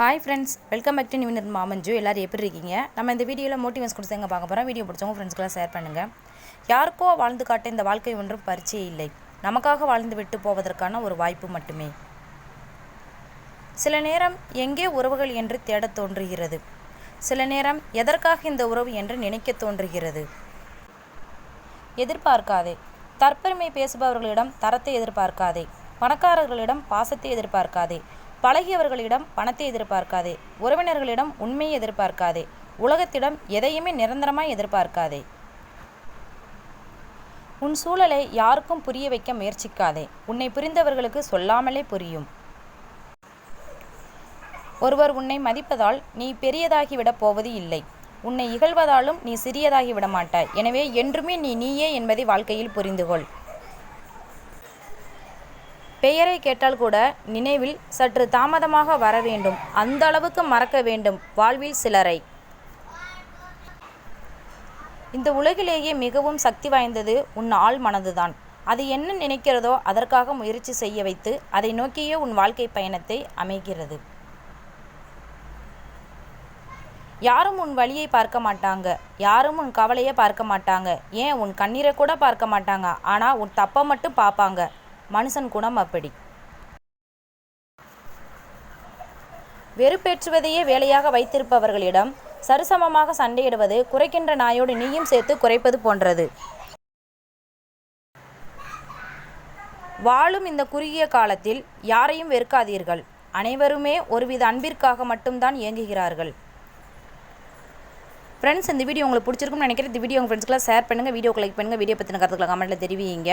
Hi friends welcome back to நிவினர் மாமஞ்சு எல்லோரும் எப்படி இருக்கீங்க? நம்ம இந்த வீடியோவில் மோட்டிவேஸ் கொடுத்து எங்கே பார்க்க போகிறோம் வீடியோ பிடிச்சவங்க ஃப்ரெண்ட்ஸ்க்குலாம் ஷேர் பண்ணுங்கள் யாருக்கோ வாழ்ந்து காட்ட இந்த வாழ்க்கை ஒன்றும் பரிச்சை இல்லை. நமக்காக வாழ்ந்து விட்டு போவதற்கான ஒரு வாய்ப்பு மட்டுமே. சில நேரம் எங்கே உறவுகள் என்று தேடத் தோன்றுகிறது. சில நேரம் எதற்காக இந்த உறவு என்று நினைக்க தோன்றுகிறது. எதிர்பார்க்காதே. தற்பெருமை பேசுபவர்களிடம் தரத்தை எதிர்பார்க்காதே. பணக்காரர்களிடம் பாசத்தை எதிர்பார்க்காதே. பழகியவர்களிடம் பணத்தை எதிர்பார்க்காதே. உறவினர்களிடம் உண்மையை எதிர்பார்க்காதே. உலகத்திடம் எதையுமே நிரந்தரமாய் எதிர்பார்க்காதே. உன் சூழலை யாருக்கும் புரிய வைக்க முயற்சிக்காதே. உன்னை புரிந்தவர்களுக்கு சொல்லாமலே புரியும். ஒருவர் உன்னை மதிப்பதால் நீ பெரியதாகிவிடப் போவது இல்லை. உன்னை இகழ்வதாலும் நீ சிறியதாகிவிட மாட்டாய் எனவே என்றுமே நீ நீயே என்பதை வாழ்க்கையில் புரிந்துகொள். பெயரை கேட்டால் கூட நினைவில் சற்று தாமதமாக வர வேண்டும். அந்த அளவுக்கு மறக்க வேண்டும். வாழ்வில் சிலரை. இந்த உலகிலேயே மிகவும் சக்தி வாய்ந்தது உன் ஆள் மனதுதான். அது என்ன நினைக்கிறதோ அதற்காக முயற்சி செய்ய வைத்து அதை நோக்கியே உன் வாழ்க்கை பயணத்தை அமைகிறது. யாரும் உன் வழியை பார்க்க மாட்டாங்க. யாரும் உன் கவலையை பார்க்க மாட்டாங்க. ஏன் உன் கண்ணீரை கூட பார்க்க மாட்டாங்க. ஆனால் உன் தப்பை மட்டும் பார்ப்பாங்க. மனுஷன் குணம் அப்படி. வெறுப்பேற்றுவதையே வேலையாக வைத்திருப்பவர்களிடம் சரிசமமாக சண்டையிடுவது குறைக்கின்ற நாயோடு நீயும் சேர்த்து குறைப்பது போன்றது. வாழும் இந்த குறுகிய காலத்தில் யாரையும் வெறுக்காதீர்கள். அனைவருமே ஒருவித அன்பிற்காக மட்டும்தான் இயங்குகிறார்கள். ஃப்ரெண்ட்ஸ் இந்த வீடியோ உங்களுக்கு பிடிச்சிருக்கும்னு நினைக்கிறேன். இந்த வீடியோ உங்கள் ஃப்ரெண்ட்ஸ்க்குலாம் ஷேர் பண்ணுங்கள் வீடியோ லைக் பண்ணுங்கள் வீடியோ பற்றின கருத்துக்களை கமெண்ட்டில் தெரிவிங்க.